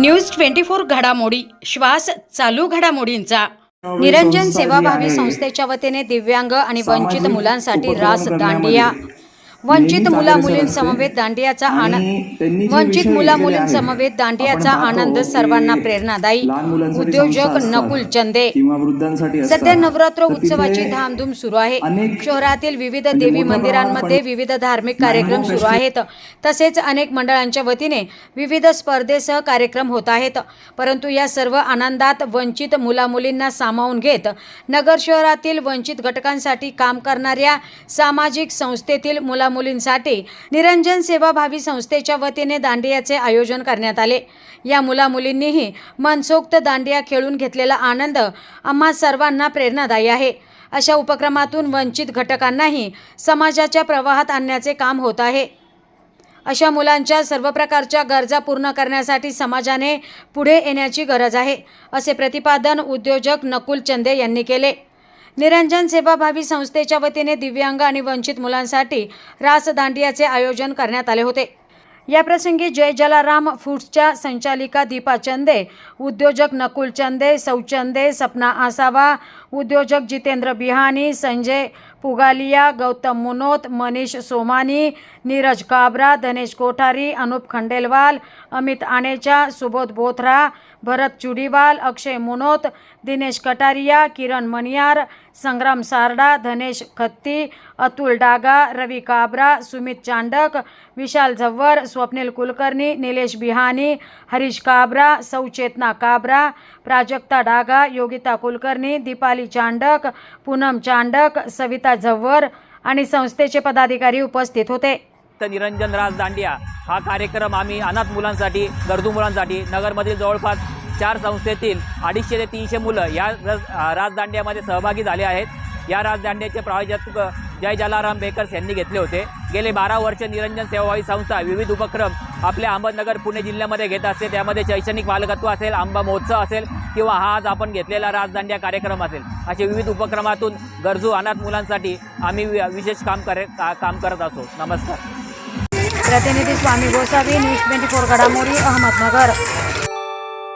News twenty four घडामोडी. श्वास चालू घडामोडींचा. निरंजन सेवाभावी संस्थेच्या वतीने दिव्यांग आणि वंचित मुलांसाठी रास दांडिया. वंचित मुला मुलींसमवेत दांडियाचा आनंद वंचित मुला मुलींसमवेत दांडियाचा आनंद सर्वांना प्रेरणादायी. उद्योजक नकुल चंदे. सध्या नवरात्र उत्सवाची धामधूम सुरू आहे. शहरातील विविध म्हणजे देवी मंदिरांमध्ये विविध धार्मिक कार्यक्रम सुरू आहेत. तसेच अनेक मंडळांच्या वतीने विविध स्पर्धेसह कार्यक्रम होत आहेत. परंतु या सर्व आनंदात वंचित मुलामुलींना सामावून घेत नगर शहरातील वंचित घटकांसाठी काम करणाऱ्या सामाजिक संस्थेतील मुलामुलींसाठी निरंजन सेवाभावी संस्थेच्या वतीने दांडियाचे आयोजन करण्यात आले. या मुलामुलींनीही मनसोक्त दांडिया खेळून घेतलेला आनंद आम्हा सर्वांना प्रेरणादायी आहे. अशा उपक्रमातून वंचित घटकांनाही समाजाच्या प्रवाहात आणण्याचे काम होत आहे. अशा मुलांच्या सर्व प्रकारच्या गरजा पूर्ण करण्यासाठी समाजाने पुढे येण्याची गरज आहे असे प्रतिपादन उद्योजक नकुल चंदे यांनी केले. निरंजन सेवाभावी संस्थेच्या वतीने दिव्यांग आणि वंचित मुलांसाठी रासदांडियाचे आयोजन करण्यात आले होते. याप्रसंगी जय जलाराम फूड्सच्या संचालिका दीपा चंदे उद्योजक नकुल चंदे सौचंदे सपना आसावा उद्योजक जितेंद्र बिहानी संजय पुगालिया गौतम मुनोत मनीष सोमानी नीरज काबरा धनेश कोठारी अनुप खंडेलवाल अमित आनेचा सुबोध बोथरा भरत चुडीवाल अक्षय मुनोत दिनेश कटारिया किरण मनियार संग्राम सारडा धनेश खत्ती अतुल डागा रवी काबरा सुमित चांडक विशाल झव्वर स्वप्नील कुलकर्णी निलेश बिहानी हरीश काबरा सौचेतना काबरा प्राजक्ता डागा योगिता कुलकर्णी दीपाली चांडक पूनम चांडक सविता झव्वर आणि संस्थेचे पदाधिकारी उपस्थित होते. तर निरंजन राज दांडिया हा कार्यक्रम आम्ही अनाथ मुलांसाठी गरजू मुलांसाठी नगरमधील जवळपास चार संस्थेतील अडीचशे ते तीनशे मुलं या राजदांड्यामध्ये सहभागी झाले आहेत. या राजदांड्याचे प्रायोजक जय जलाराम बेकर्स यांनी घेतले होते. गेले बारा वर्ष निरंजन सेवाभावी संस्था विविध उपक्रम आपल्या अहमदनगर पुणे जिल्ह्यामध्ये घेत असते. त्यामध्ये शैक्षणिक बालकत्व असेल आंबा महोत्सव असेल किंवा हा आज आपण घेतलेला राजदांड्या कार्यक्रम असेल. असे विविध उपक्रमातून गरजू अनाथ मुलांसाठी आम्ही वि- विशेष काम करे काम करत असो. नमस्कार. प्रतिनिधी Swami Gosavi news twenty four घडामोडी अहमदनगर.